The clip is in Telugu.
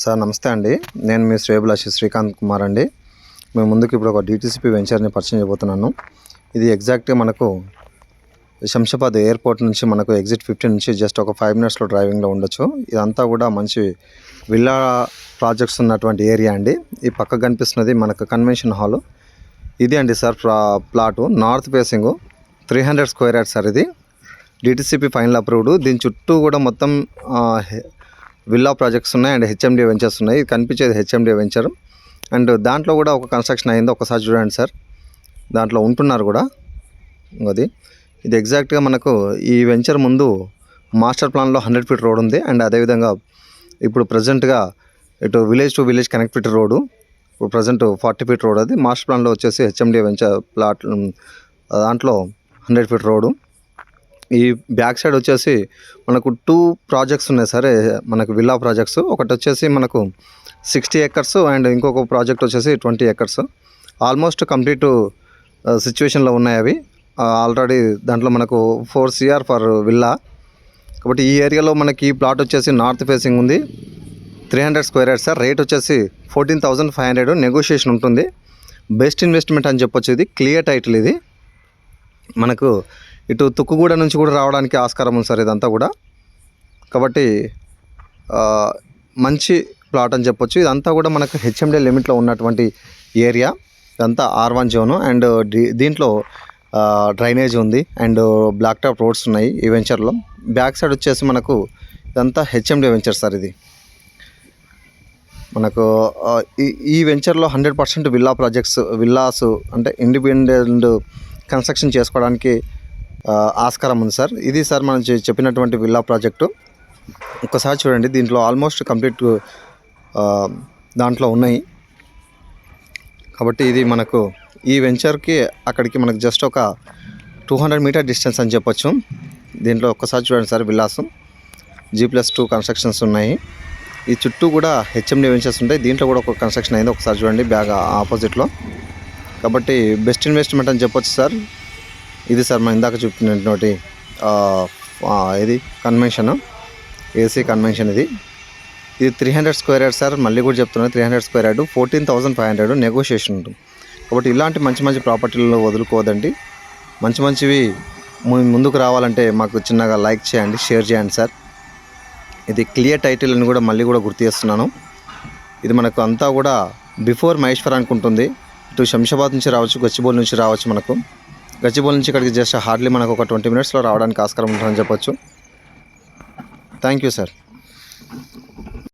సార్ నమస్తే అండి. నేను మీ శ్రేభిలాషి శ్రీకాంత్ కుమార్ అండి. మేము ముందుకు ఇప్పుడు ఒక డిటీసీపీ వెంచర్ని పరిచయం చేయబోతున్నాను. ఇది ఎగ్జాక్ట్గా మనకు శంషాబాద్ ఎయిర్పోర్ట్ నుంచి మనకు ఎగ్జిట్ ఫిఫ్టీన్ నుంచి జస్ట్ ఒక ఫైవ్ మినిట్స్లో డ్రైవింగ్లో ఉండొచ్చు. ఇదంతా కూడా మంచి విల్లా ప్రాజెక్ట్స్ ఉన్నటువంటి ఏరియా అండి. ఈ పక్క కనిపిస్తున్నది మనకు కన్వెన్షన్ హాల్ ఇది అండి sir plot north facing three hundred square yard sir ఇది. డిటిసిపి ఫైనల్ అప్రూవ్డ్ దీని చుట్టూ కూడా మొత్తం విల్లా ప్రాజెక్ట్స్ ఉన్నాయి అండ్ హెచ్ఎండి వెంచర్స్ ఉన్నాయి. ఇది కనిపించేది హెచ్ఎండి వెంచర్. అండ్ దాంట్లో కూడా ఒక కన్స్ట్రక్షన్ అయింది. ఒకసారి చూడండి సార్. దాంట్లో ఉంటున్నారు కూడా. అది. ఇది ఎగ్జాక్ట్గా మనకు ఈ వెంచర్ ముందు మాస్టర్ ప్లాన్లో హండ్రెడ్ ఫీట్ రోడ్ ఉంది. అండ్ అదేవిధంగా ఇప్పుడు ప్రజెంట్గా ఇటు village to village connectivity road. ఇప్పుడు ప్రజెంట్ ఫార్టీ ఫీట్ రోడ్ అది. మాస్టర్ ప్లాన్లో వచ్చేసి హెచ్ఎండి వెంచర్ ప్లాట్ దాంట్లో హండ్రెడ్ ఫీట్ రోడ్డు. ఈ బ్యాక్ సైడ్ వచ్చేసి మనకు టూ ప్రాజెక్ట్స్ ఉన్నాయి సరే. మనకు విల్లా ప్రాజెక్ట్స్. ఒకటి వచ్చేసి మనకు సిక్స్టీ ఎకర్స్ అండ్ ఇంకొక ప్రాజెక్ట్ వచ్చేసి ట్వంటీ ఎకర్స్. ఆల్మోస్ట్ కంప్లీట్ సిచ్యువేషన్లో ఉన్నాయి అవి. ఆల్రెడీ దాంట్లో మనకు ఫోర్ సిఆర్ ఫర్ విల్లా. కాబట్టి ఈ ఏరియాలో మనకి ఈ ప్లాట్ వచ్చేసి నార్త్ ఫేసింగ్ ఉంది. Three hundred square yards sir. Rate వచ్చేసి fourteen thousand five hundred negotiation ఉంటుంది. బెస్ట్ ఇన్వెస్ట్మెంట్ అని చెప్పొచ్చు ఇది. క్లియర్ టైటిల్ ఇది. మనకు ఇటు తుక్కుగూడ నుంచి కూడా రావడానికి ఆస్కారం ఉంది సార్ ఇదంతా కూడా. కాబట్టి మంచి ప్లాట్ అని చెప్పొచ్చు. ఇదంతా కూడా మనకు హెచ్ఎండి లిమిట్లో ఉన్నటువంటి ఏరియా. ఇదంతా ఆర్ వన్ జోను. అండ్ దీంట్లో డ్రైనేజ్ ఉంది. అండ్ బ్లాక్ టాప్ రోడ్స్ ఉన్నాయి ఈ వెంచర్లో. బ్యాక్ సైడ్ వచ్చేసి మనకు ఇదంతా హెచ్ఎండి వెంచర్ సార్ ఇది. మనకు ఈ ఈ వెంచర్లో hundred percent villa projects villas అంటే ఇండిపెండెంట్ కన్స్ట్రక్షన్ చేసుకోవడానికి ఆస్కారం ఉంది సార్. ఇది సార్ మనం చెప్పినటువంటి విల్లా ప్రాజెక్టు. ఒక్కసారి చూడండి దీంట్లో ఆల్మోస్ట్ కంప్లీట్ దాంట్లో ఉన్నాయి. కాబట్టి ఇది మనకు ఈ వెంచర్కి అక్కడికి మనకు జస్ట్ ఒక టూ హండ్రెడ్ మీటర్ డిస్టెన్స్ అని చెప్పొచ్చు. దీంట్లో ఒక్కసారి చూడండి సార్ విలాసం జీ ప్లస్ టూ కన్స్ట్రక్షన్స్ ఉన్నాయి. ఈ చుట్టూ కూడా హెచ్ఎండి వెంచర్స్ ఉంటాయి. దీంట్లో కూడా ఒక కన్స్ట్రక్షన్ అయింది. ఒకసారి చూడండి బ్యాగ్ ఆపోజిట్లో. కాబట్టి బెస్ట్ ఇన్వెస్ట్మెంట్ అని చెప్పొచ్చు సార్. ఇది సార్ మనం ఇందాక చూపినటువంటి ఇది కన్వెన్షన్ ఏసీ కన్వెన్షన్ ఇది. ఇది three hundred square yard sir. మళ్ళీ కూడా చెప్తున్నాను three hundred square yard fourteen thousand five hundred negotiation ఉంటుంది. కాబట్టి ఇలాంటి మంచి మంచి ప్రాపర్టీలను వదులుకోదండి. మంచి మంచివి ముందుకు రావాలంటే మాకు చిన్నగా లైక్ చేయండి షేర్ చేయండి సార్. ఇది క్లియర్ టైటిల్ అని కూడా మళ్ళీ కూడా గుర్తు చేస్తున్నాను. ఇది మనకు అంతా కూడా బిఫోర్ మహేశ్వర్ ఉంటుంది. ఇటు శంషాబాద్ నుంచి రావచ్చు గచ్చిబౌలి నుంచి రావచ్చు మనకు. గచ్చిబౌలి నుంచి ఇక్కడికి జస్ట్ హార్డ్లీ మనకు ఒక ట్వంటీ మినిట్స్లో రావడానికి ఆస్కారం ఉంటుందని చెప్పొచ్చు. Thank you sir